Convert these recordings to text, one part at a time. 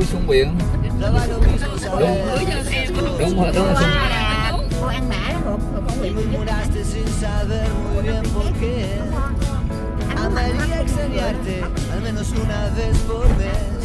núi xuống biển saber đúng rồi đúng rồi cô ăn đó một rồi con bị qué. Amaría extrañarte al menos una vez por mes.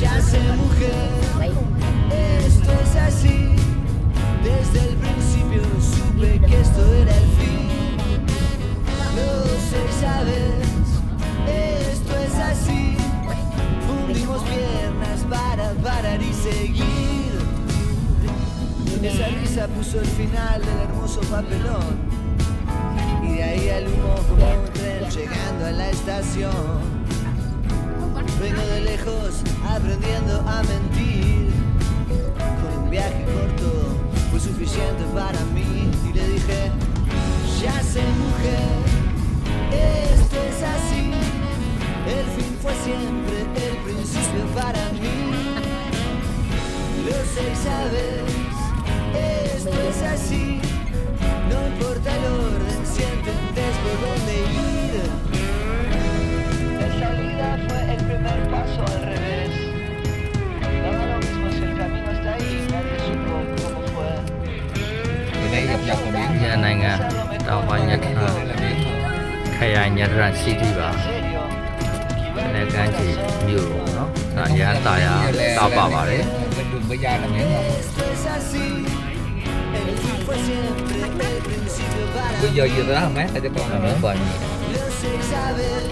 Ya sé, mujer, esto es así. Desde el principio supe que esto el final del hermoso papelón. Y de ahí al humo como un tren llegando a la estación. Vengo de lejos aprendiendo a mentir. Con un viaje corto fue suficiente para mí. Y le dije, ya sé mujer, esto es así. El fin fue siempre el principio para mí. Lo sé y sabes, ရန်နိုင်ငံတောင်ပိုင်းရခ đây là biển mà ခရိုင်ညရစီတီပါ En serio, လည်းကမ်းခြေမြို့နော်ဒါရန်တာယာတောက်ပါပါတယ် bên đường bây giờ là biển không esto es así. El fin fue siempre el principio para bây giờ vừa đó mát là cho con ဒါ là မျိုး biển ပေါ်နေ Lo sé y sabes,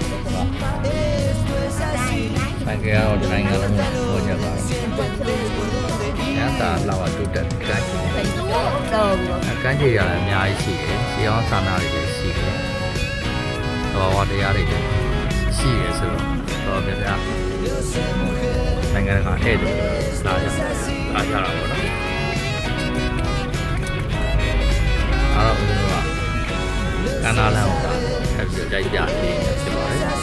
esto es así. ဆိုင်ကရောနိုင်ငံလုံးကိုပေါ်ကြပါ Si entendés por dónde ရ ir. န်တာလောက်ကတုတ်တဲ့ကမ်းခြေ phải đờn rồi ကမ်းခြေရတယ်အများကြီးရှိတယ်။ あら、あら、あら、140ヤーディーになってます。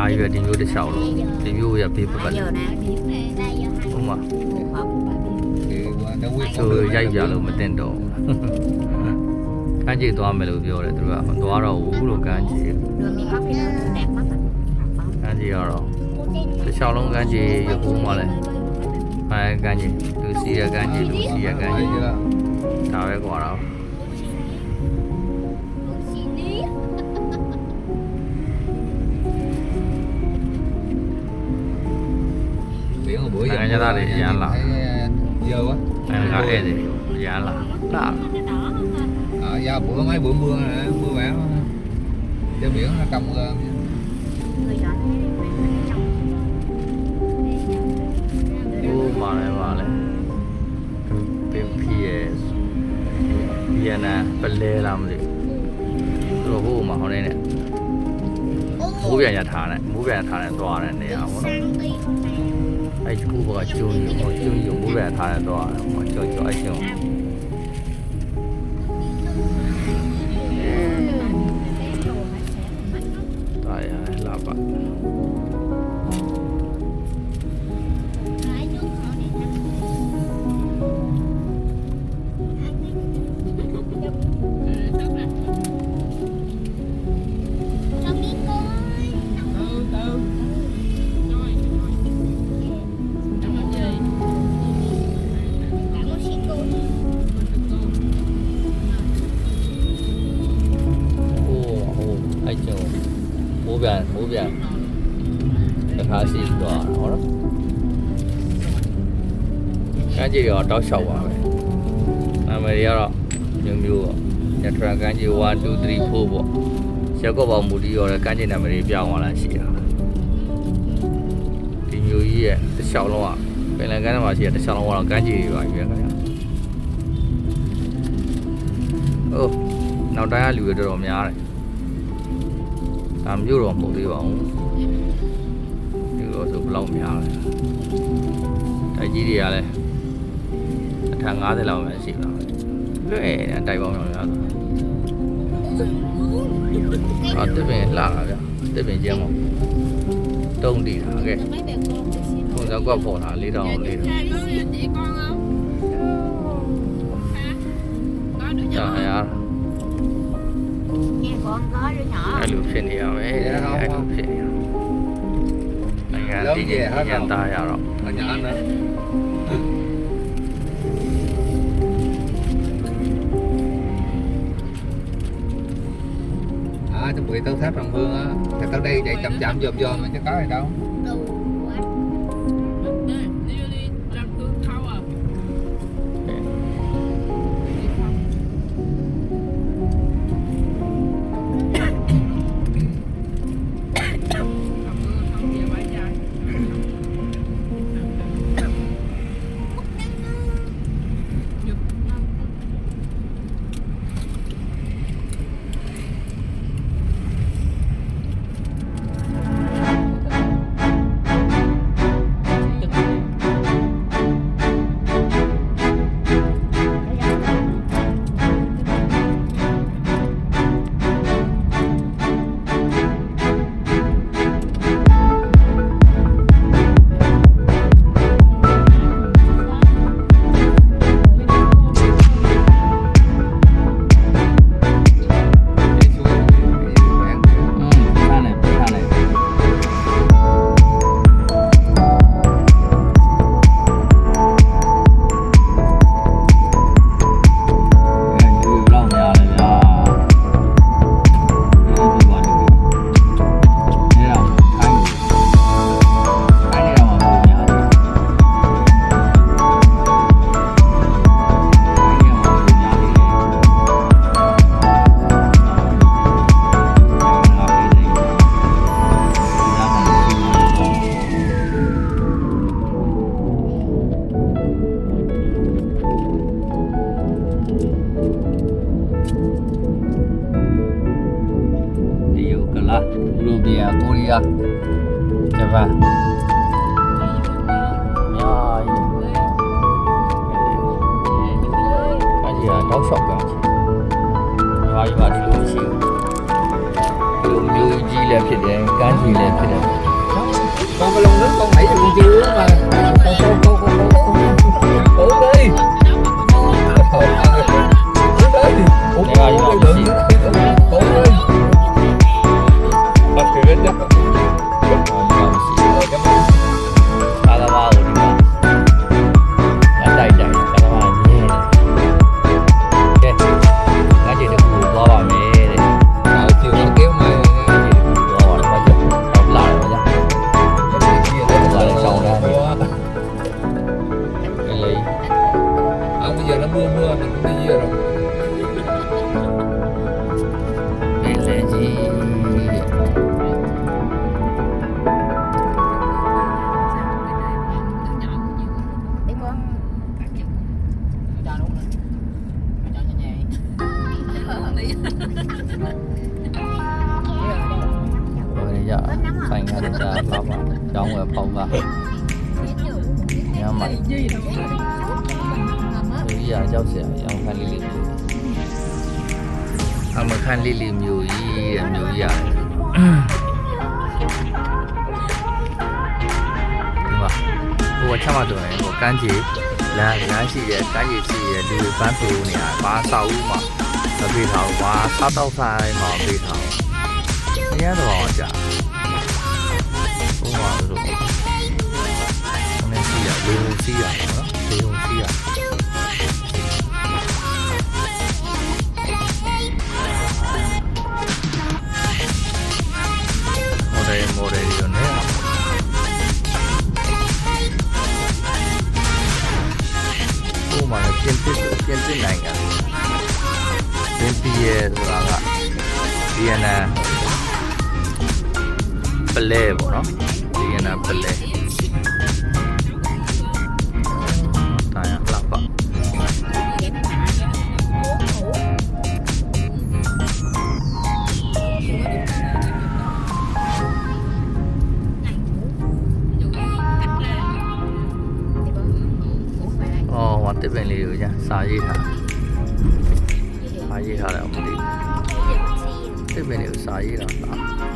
မ်းခြေတွေအများကြီးပဲဒီမျိုးတစ်လျှောက်လုံးဒီမျိုးရပြေးပတ်ပတ် nãy giờ nè ဟိုမှာ hợp thì qua đâu quyết ကျိုးရိုက်ကြလို့မတင်တော့ကမ်းခြေသွားမယ်လို့ပြောတယ်သူကမသွားတော့ဘူးလို့ကမ်းခြေ rồi mình bắt cái đó đẹp mắt ကမ်းခြေကတော့တစ်လျှောက်လုံးကမ်းခြေရဖို့မှလည်းအဲကမ်းခြေသူစီရကမ်းခြေသူစီရကမ်းခြေ Vậy đó. ဒါပဲကွာတော့ bữa giờ Anh cho ta đi mưa, dạ nhìn là- thấy, ờ, dơ quá အဲကအဲ့ဒီရလာလာ ở ra bữa mấy bữa mưa nè mưa bão trên biển nó trong ờ, người chọn ဟိုမှာလည်းပါလေပင်ဖီရဲ့ဗီယက်နမ်ပလဲလားမသိဘူးသူတို့ဟိုမှာဟိုနေနဲ့မိုးပြန်ရထားတယ်မိုးပြန်ထားတယ်သွားတယ်နေရာပေါ့နော် 爱情不爱情有我情有不爱他人多，我叫叫爱情。哎呀，喇吧。 ကမ်းခြေရောတောက်လျှောက်ပါပဲနာမည်တွေကတော့မျိုးမျိုးပေါ့ရထရကန်းကြီး1 2 3 4ပေါ့ရက်ကော့ပေါင်မူတီရောလည်းကန်းကြီးနံပါတ်တွေပြောင်းသွားလာရှိတာဒီမျိုးကြီးရဲ့တစ်လျှောက်လုံးကပင်လယ်ကမ်းထဲမှာရှိတဲ့တစ်လျှောက်လုံးကတော့ကန်းကြီးတွေပါပဲခင်ဗျာအိုးနောက်တိုင်းကလူတွေတော်တော်များတယ်ဒါမျိုးတော့မဟုတ်သေးပါဘူးဒီလိုဆိုဘယ်လောက်များလဲတိုက်ကြီးတွေကလည်း အထက်50လောက်ပဲရှိပါမယ်လွဲ့နေတိုက်ပေါင်းများများဆိုအာတစ်ပင်လာတာဗျတစ်ပင်ကျင်းမတုံးတီတာကဲ mấy bè con thì xin ပုံစံကွက်ပေါ်တာလေးတောင်လေးတောင် chị con không? Hả? Có đứa ကြာ nhỏ ရ nghe con có đứa nhỏ အဲ့လိုဖြစ်နေရမယ်အဲ့လိုဖြစ်နေရနိုင်ငံတည်ငြိမ်ရန်သားရတော့ Ở nhỏ chuẩn bị tao tháp bằng vương á. Thì tao đi chạy chậm chậm dòm dòm mà chứ có gì đâu. Đâu အဲဒီကတောက်လျှောက်ကချင်ရွာကြီးမှာဒီလိုမရှိဘူးဒီလိုမျိုးကြီးလည်းဖြစ်တယ်ကမ်းခြေလည်းဖြစ်တယ် Con cái lông nước con nãy giờ con chưa mà Con င်းဝယ်ပေါက်ကညမိုင် Gì đâu có လူကြီးအကြောက်စရာရောင်းခန်းလေးလေးမျိုးအမခန်းလေးလေးမျိုးကြီးတဲ့မျိုးကြီးရတယ်ဒီမှာဟိုချမ်းမတော်တယ်ဟိုကန်းကြီးလမ်းလမ်းရှိတယ်ကန်းကြီးရှိတယ်လူတွေပန်းပြိုးနေတာဘာဆောက်ဦးမှာမပြေထားဘူးဘာစားတော့ဆိုင်မှာပြေထားဘူးအရတော့ကြာ Denuncia, ¿no? denuncia. More, more, yo ne. Oh, man, ¿quién te, quién te nega? စာရေးထား။ဘာရေးထားလဲမသိဘူး။စိတ်မင်းလေးကိုစာရေးတာလား။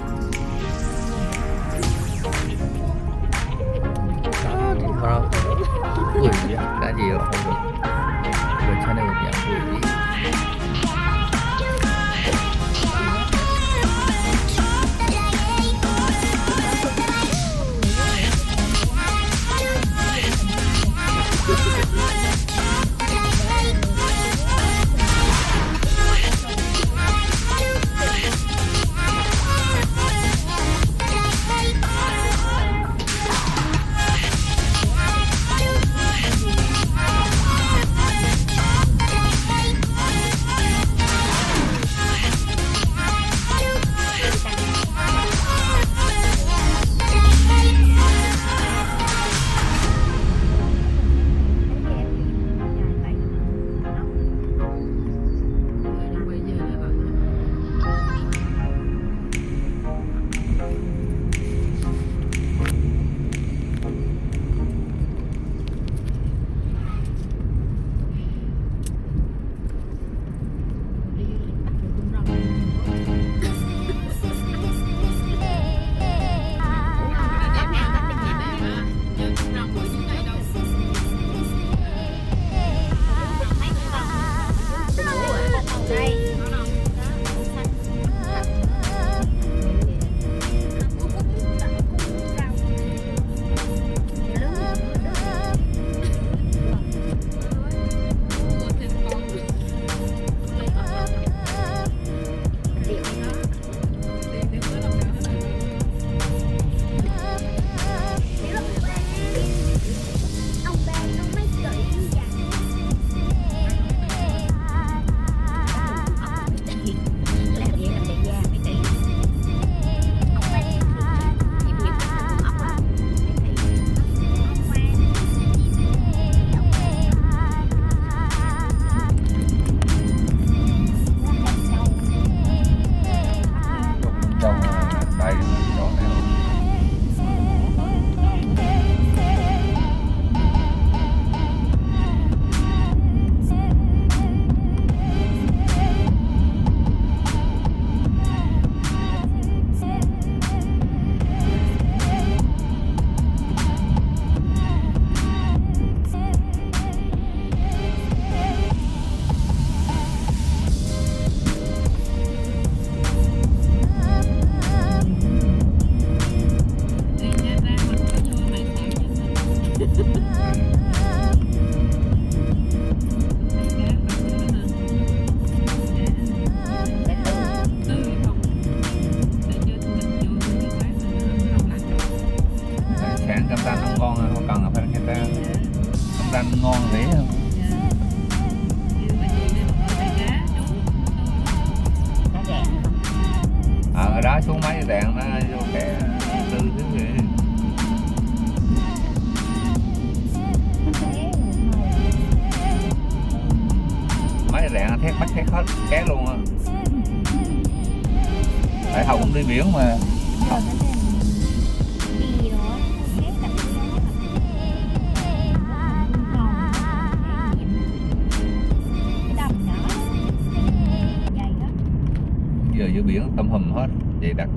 học không đi biển mà. Giờ dưới biển tâm hùm hết vậy đặt.